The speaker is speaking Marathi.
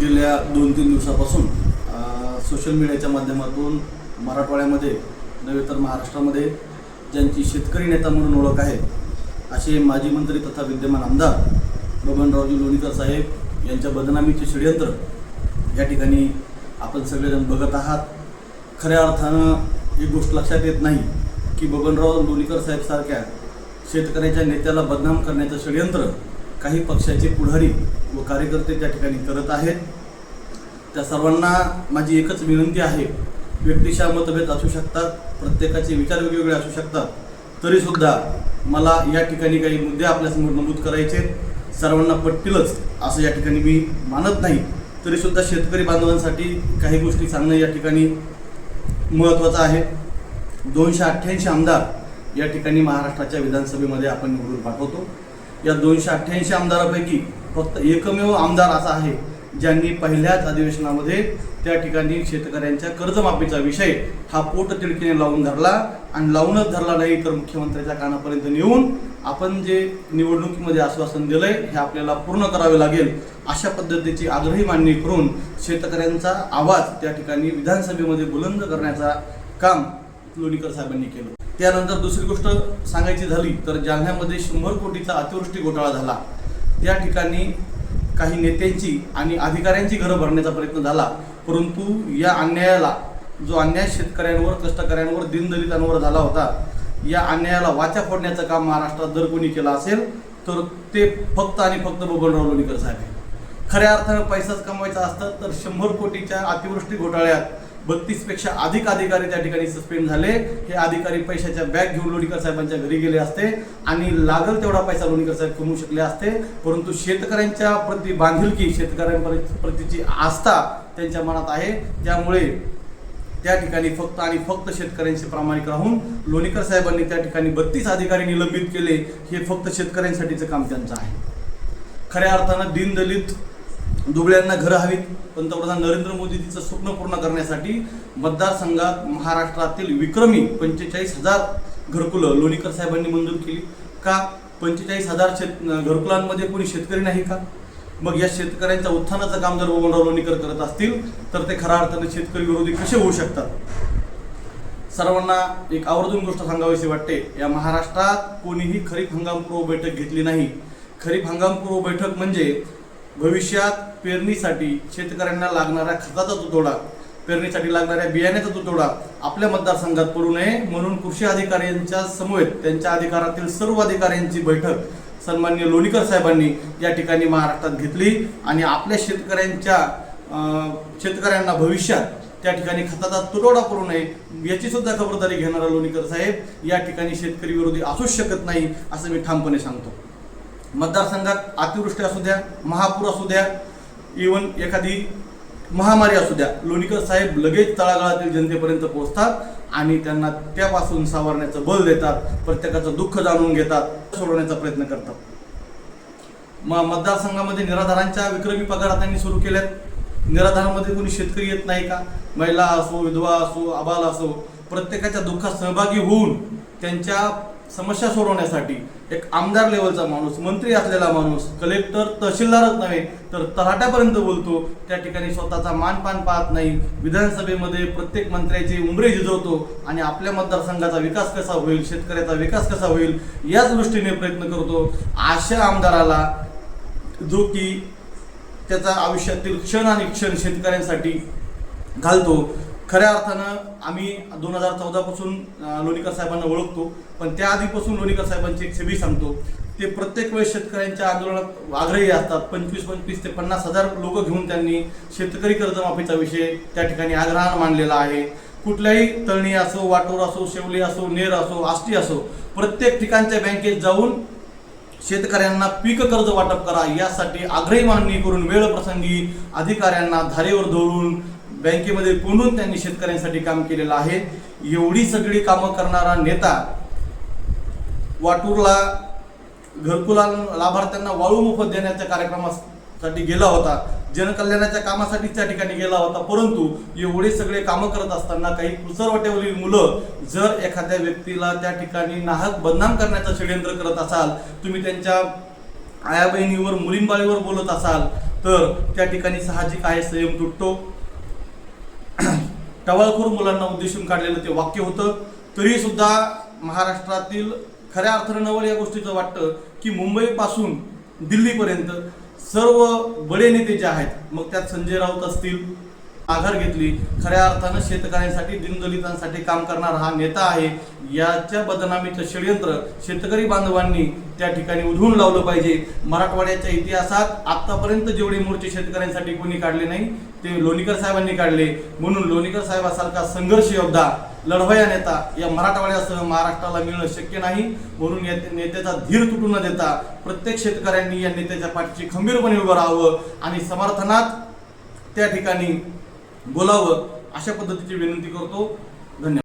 गेल्या दोन तीन दिवसापासून सोशल मीडियाच्या माध्यमातून मराठवाड्यामध्ये नव्हे तर महाराष्ट्रामध्ये ज्यांची शेतकरी नेता म्हणून ओळख आहे असे माजी मंत्री तथा विद्यमान आमदार बबनरावजी लोणीकर साहेब यांच्या बदनामीचे षडयंत्र या ठिकाणी आपण सगळेजण बघत आहात. खऱ्या अर्थानं ही गोष्ट लक्षात येत नाही की बबनराव लोणीकर साहेब सारख्या शेतकऱ्याच्या नेत्याला बदनाम करण्याचं षडयंत्र काही पक्षाचे पुढारी व कार्यकर्ते त्या ठिकाणी करत आहेत. त्या सर्वांना माझी एकच विनंती आहे व्यक्तिशा मतभेद असू शकतात प्रत्येकाचे विचार वेगवेगळे असू शकतात. तरीसुद्धा मला या ठिकाणी काही मुद्दे आपल्यासमोर नमूद करायचे आहेत. सर्वांना पटतीलच असं या ठिकाणी मी मानत नाही. तरीसुद्धा शेतकरी बांधवांसाठी काही गोष्टी सांगणं या ठिकाणी महत्त्वाचं आहे. दोनशे अठ्ठ्याऐंशी आमदार या ठिकाणी महाराष्ट्राच्या विधानसभेमध्ये आपण निवडून पाठवतो. या दोनशे अठ्ठ्याऐंशी आमदारापैकी फक्त एकमेव आमदार असा आहे ज्यांनी पहिल्याच अधिवेशनामध्ये त्या ठिकाणी शेतकऱ्यांच्या कर्जमाफीचा विषय हा पोट तिडकीने लावून धरला आणि लावूनच धरला नाही तर मुख्यमंत्र्यांच्या कानापर्यंत नेऊन आपण जे निवडणुकीमध्ये आश्वासन दिलंय हे आपल्याला पूर्ण करावे लागेल अशा पद्धतीची आग्रही मांडणी करून शेतकऱ्यांचा आवाज त्या ठिकाणी विधानसभेमध्ये बुलंद करण्याचा काम लोणीकर साहेबांनी केलं. त्यानंतर दुसरी गोष्ट सांगायची झाली तर जालन्यामध्ये शंभर कोटीचा अतिवृष्टी घोटाळा झाला. त्या ठिकाणी काही नेत्यांची आणि अधिकाऱ्यांची घरं भरण्याचा प्रयत्न झाला परंतु या अन्यायाला जो अन्याय शेतकऱ्यांवर कष्टकऱ्यांवर दीनदलितांवर झाला होता या अन्यायाला वाचा फोडण्याचं काम महाराष्ट्रात जर कोणी केलं असेल तर ते फक्त आणि फक्त बबनराव लोणीकर साहेब खऱ्या अर्थानं पैसाच कमवायचा असतं तर शंभर कोटीच्या अतिवृष्टी घोटाळ्यात बत्तीसपेक्षा अधिक अधिकारी त्या ठिकाणी सस्पेंड झाले. हे अधिकारी पैशाच्या बॅग घेऊन लोणीकर साहेबांच्या घरी गेले असते आणि लागल तेवढा पैसा लोणीकर साहेब कमवू शकले असते. परंतु शेतकऱ्यांच्या प्रति बांधिलकी शेतकऱ्यांप्रतीची आस्था त्यांच्या मनात आहे. त्यामुळे त्या ठिकाणी फक्त आणि फक्त शेतकऱ्यांशी प्रामाणिक राहून लोणीकर साहेबांनी त्या ठिकाणी बत्तीस अधिकारी निलंबित केले. हे फक्त शेतकऱ्यांसाठीचं काम त्यांचं आहे. खऱ्या अर्थानं दीनदलित दुबळ्यांना घरं हवीत. पंतप्रधान नरेंद्र मोदी तिचं स्वप्न पूर्ण करण्यासाठी मतदारसंघात महाराष्ट्रातील विक्रमी पंचेचाळीस हजार घरकुलं लोणीकर साहेबांनी मंजूर केली. का? पंचेचाळीस हजार शेत घरकुलांमध्ये कोणी शेतकरी नाही का? मग या शेतकऱ्यांच्या उत्थानाचं काम जर बबनराव लोणीकर करत असतील तर ते खऱ्या अर्थाने शेतकरी विरोधी कसे होऊ शकतात? सर्वांना एक आवर्जून गोष्ट सांगावीशी वाटते. या महाराष्ट्रात कोणीही खरीप हंगामपूर्व बैठक घेतली नाही. खरीप हंगामपूर्व बैठक म्हणजे भविष्यात पेरणीसाठी शेतकऱ्यांना लागणाऱ्या खताचा तुटवडा पेरणीसाठी लागणाऱ्या बियाण्याचा तुटवडा आपल्या मतदारसंघात पडू नये म्हणून कृषी अधिकाऱ्यांच्या समवेत त्यांच्या अधिकारातील सर्व अधिकाऱ्यांची बैठक सन्मान्य लोणीकर साहेबांनी या ठिकाणी महाराष्ट्रात घेतली आणि आपल्या शेतकऱ्यांच्या शेतकऱ्यांना भविष्यात त्या ठिकाणी खताचा तुटवडा पडू नये याची सुद्धा खबरदारी घेणारा लोणीकर साहेब या ठिकाणी शेतकरी विरोधी असूच शकत नाही असं मी ठामपणे सांगतो. मतदारसंघात अतिवृष्टी असू द्या महापूर असू द्या इवन एखादी महामारी असू द्या लोणीकर साहेब लगेच तळागाळातील जनतेपर्यंत पोहोचतात आणि त्यांना त्यापासून सावरण्याचं बल देतात प्रत्येकाचं दुःख जाणून घेतात सोडवण्याचा प्रयत्न करतात. म मतदारसंघामध्ये निराधारांच्या विक्रमी पगार त्यांनी सुरू केल्यात. निराधारामध्ये कोणी शेतकरी येत नाही का? महिला असो विधवा असो आबाल असो प्रत्येकाच्या दुःखात सहभागी होऊन त्यांच्या समस्या सोडवण्यासाठी एक आमदार लेवलचा माणूस मंत्री असलेला माणूस कलेक्टर तहसीलदारच नव्हे तर तलाट्यापर्यंत बोलतो. त्या ठिकाणी स्वतःचा मानपान पाहत नाही. विधानसभेमध्ये प्रत्येक मंत्र्याची उमरे झिजवतो आणि आपल्या मतदारसंघाचा विकास कसा होईल शेतकऱ्याचा विकास कसा होईल याच दृष्टीने प्रयत्न करतो. अशा आमदाराला जो की त्याचा आयुष्यातील क्षण आणि क्षण शेतकऱ्यांसाठी घालतो. खऱ्या अर्थानं आम्ही दोन हजार चौदापासून लोणीकर साहेबांना ओळखतो पण त्याआधीपासून लोणीकर साहेबांची एक सेवी सांगतो. ते प्रत्येक वेळेस शेतकऱ्यांच्या आंदोलनात आग्रही असतात. पंचवीस पंचवीस ते पन्नास हजार लोक घेऊन त्यांनी शेतकरी कर्जमाफीचा विषय त्या ठिकाणी आग्रहानं मांडलेला आहे. कुठल्याही तळणी असो वाटोर असो शेवली असो नेर असो आष्टी असो प्रत्येक ठिकाणच्या बँकेत जाऊन शेतकऱ्यांना पीक कर्ज वाटप करा यासाठी आग्रही मागणी करून वेळ प्रसंगी अधिकाऱ्यांना धारेवर धरून बँकेमध्ये कोंडून त्यांनी शेतकऱ्यांसाठी काम केलेलं आहे? एवढी सगळी कामं करणारा नेता वाटूरला घरकुला लाभार्थ्यांना वाळू मोफत देण्याच्या कार्यक्रमासाठी गेला होता. जनकल्याणाच्या कामासाठी त्या ठिकाणी गेला होता. परंतु एवढे सगळे कामं करत असताना काही कुसरवटेवरील मुलं जर एखाद्या व्यक्तीला त्या ठिकाणी नाहक बदनाम करण्याचं षडयंत्र करत असाल तुम्ही त्यांच्या आया बहिणीवर मुलींबाळीवर बोलत असाल तर त्या ठिकाणी साहजिक आहे संयम तुटतो. टवाळखोर मुलांना उद्देशून काढलेलं ते वाक्य होतं. तरी सुद्धा महाराष्ट्रातील खऱ्या अर्थानं नवल या गोष्टीचं वाटतं की मुंबईपासून दिल्लीपर्यंत सर्व बडे नेते जे आहेत मग त्यात संजय राऊत असतील आधार घेतली. खऱ्या अर्थानं शेतकऱ्यांसाठी दीनदलितांसाठी काम करणारा हा नेता आहे. याच्या बदनामीचं षडयंत्र शेतकरी बांधवांनी त्या ठिकाणी उधळून लावलं पाहिजे. मराठवाड्याच्या इतिहासात आतापर्यंत जेवढे मोर्चे शेतकऱ्यांसाठी कोणी काढले नाही ते लोणीकर साहेबांनी काढले. म्हणून लोणीकर साहेबासारखा संघर्ष योद्धा लढवया नेता या मराठवाड्यासह महाराष्ट्राला मिळणं शक्य नाही. म्हणून या नेत्याचा धीर तुटू न देता प्रत्येक शेतकऱ्यांनी या नेत्याच्या पाठीशी खंबीरपणे उभं राहावं आणि समर्थनात त्या ठिकाणी बोलावं अशा पद्धतीची विनंती करतो. धन्यवाद.